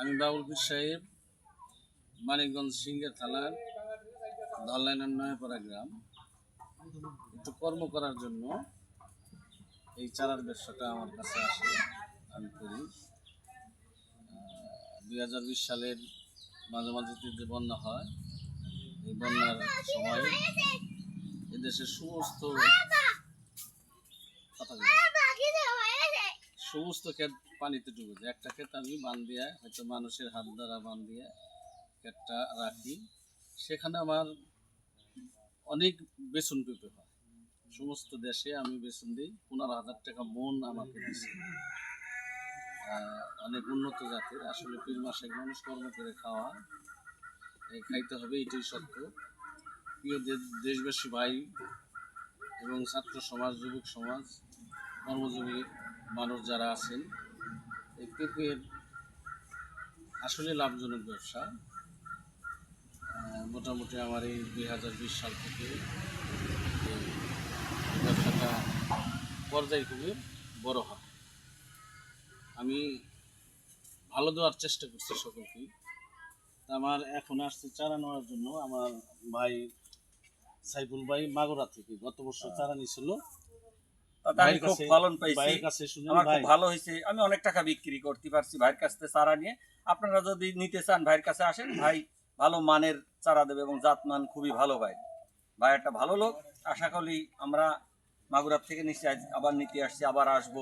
আমি বাবুল পীর সাহেব, মানিকগঞ্জ সিংহের থানার ধল্লাইনের নয়াপাড়া গ্রাম। একটু কর্ম করার জন্য এই চারার ব্যবসাটা আমার কাছে আসে, আমি করি। দুই হাজার বিশ সালের মাঝে মাঝে যে বন্যা হয়। এই বন্যার সময় এদেশের সমস্ত কথা বলি। সমস্ত ক্ষেত পানিতে ডুবে যায়। একটা ক্ষেত আমি বান দিয়ে, হয়তো মানুষের হাত দ্বারা বান দিয়ে ক্ষেতটা রাখি। সেখানে আমার অনেক বেসন পেঁপে হয়। সমস্ত দেশে আমি বেসন দিই। পনেরো হাজার টাকা মন আমাকে দিচ্ছে অনেক উন্নত জাতের। আসলে পীর মাসে মানুষ কর্ম করে খাওয়া এই খাইতে হবে, এটাই সত্য। প্রিয় দেশবাসী ভাই এবং ছাত্র সমাজ, যুবক সমাজ, কর্মজীবী মানুষ যারা আছেন এই পেঁপের আসলে লাভজনক ব্যবসা। মোটামুটি আমার এই দুই হাজার বিশ সাল থেকে ব্যবসাটা পর্যায়ক্রমে বড় হয়। আমি ভালো দেওয়ার চেষ্টা করছি সকলকেই আমার এখন আসছে চারা নেওয়ার জন্য আমার ভাই সাইফুল ভাই মাগুরা থেকে। গত বছর চারা নিয়েছিল তাতে আমি ভাইয়ের খুব ফলন পাইছি। ভাইয়ের কাছে শুনে আমার খুব ভালো হয়েছে। আমি অনেক টাকা বিক্রি করতে পারছি ভাইয়ের কাছ থেকে চারা নিয়ে। আপনারা যদি নিতে চান ভাইয়ের কাছে আসেন ভাই ভালো মানের চারা দেবে এবং জাতমান খুবই ভালো ভাই। ভাই একটা ভালো লোক। আশা করি আমরা মাগুরার থেকে নিশ্চয় আজ আবার নিতে আসছি আবার আসব।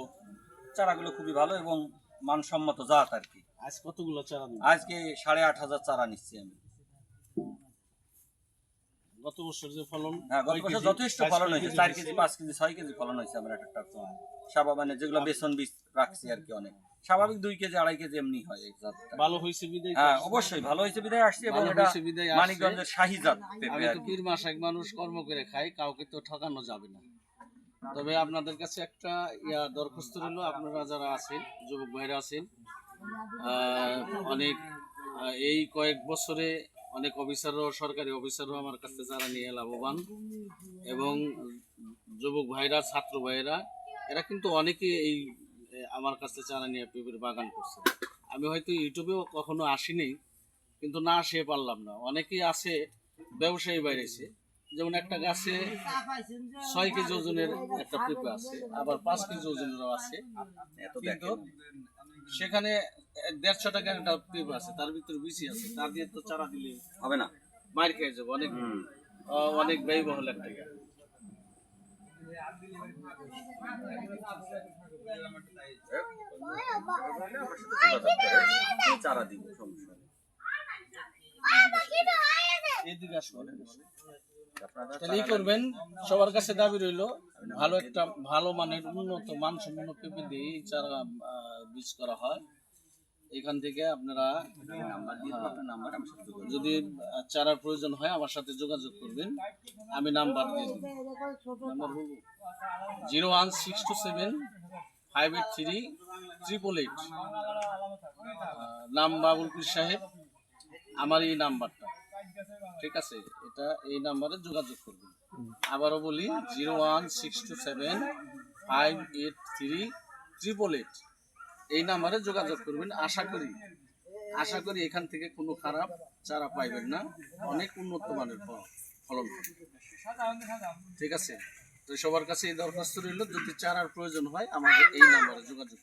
চারাগুলো খুবই ভালো এবং মানসম্মত জাত আর কি। আজ কতগুলো চারা আজকে সাড়ে আট হাজার চারা নিচ্ছি আমি। গত বছর যে ফলন হ্যাঁ গত বছর যথেষ্ট ফলন হয়েছে চার কেজি পাঁচ কেজি ছয় কেজি ফলন হয়েছে আমার একটা সাবা মানে যেগুলো বেসন বীজ রাখছি আর কি অনেক। স্বাভাবিক দুই কেজি আড়াই কেজি এমনি হয় ভালো হয়েছে বিদায় হ্যাঁ অবশ্যই ভালো হয়েছে বিদায় আসছি এবং এটা। মানিকগঞ্জের শাহী জাত আমি তো পীর মাস এক মানুষ কর্ম করে খাই কাউকে তো ঠকানো যাবে না। তবে আপনাদের কাছে একটা ইয়া দরখাস্ত রইল আপনারা যারা আছেন যুবক ভাইরা আছেন আহ, অনেক এই কয়েক বছরে অনেক অফিসাররাও সরকারি অফিসারও আমার কাছে যারা নিয়ে লাভবান। এবং যুবক ভাইরা ছাত্র ভাইরা এরা কিন্তু অনেকে এই আমার কাছে চারা নিয়ে পেঁপের বাগান করছে। আমি হয়তো ইউটিউবেও কখনো আসিনি কিন্তু না আসে পারলাম না। অনেকেই আছে ব্যবসায়ী বাইরেছে যেমন একটা গাছে ছয় কেজি ওজনের একটা পেঁপে আছে আবার পাঁচ কেজি ওজনেরও আছে। এত কিন্তু সেখানে দেড়শো টাকার একটা পেঁপে আছে তার ভিতরে বেশি আছে তার দিয়ে তো চারা দিলে হবে না। মার খেয়ে যাব অনেক অনেক ব্যয়বহুল একটা। চারা দিব সমস্যা তাহলে করবেন সবার কাছে দাবি রইল ভালো একটা ভালো মানের উন্নত মানসম্পন্ন পেঁপে দিয়ে চারা বীজ করা হয়। এখান থেকে আপনারা যদি চারার প্রয়োজন হয় আমার সাথে যোগাযোগ করবেন। আমি নাম্বার দিয়ে zero one six two seven five eight three triple eight. নাম বাবুল পীর সাহেব আমার এই নাম্বারটা। ঠিক আছে? এটা এই নাম্বারে যোগাযোগ করবেন। আবারও বলি zero one six two seven five eight three triple eight. এই নাম্বারে যোগাযোগ করবেন। আশা করি আশা করি এখান থেকে কোনো খারাপ চারা পাইবেন না। অনেক উন্নত মানের ফলন ঠিক আছে? তো সবার কাছে এই দরখাস্ত রইল, যদি চারার প্রয়োজন হয় আমাদের এই নাম্বারে যোগাযোগ।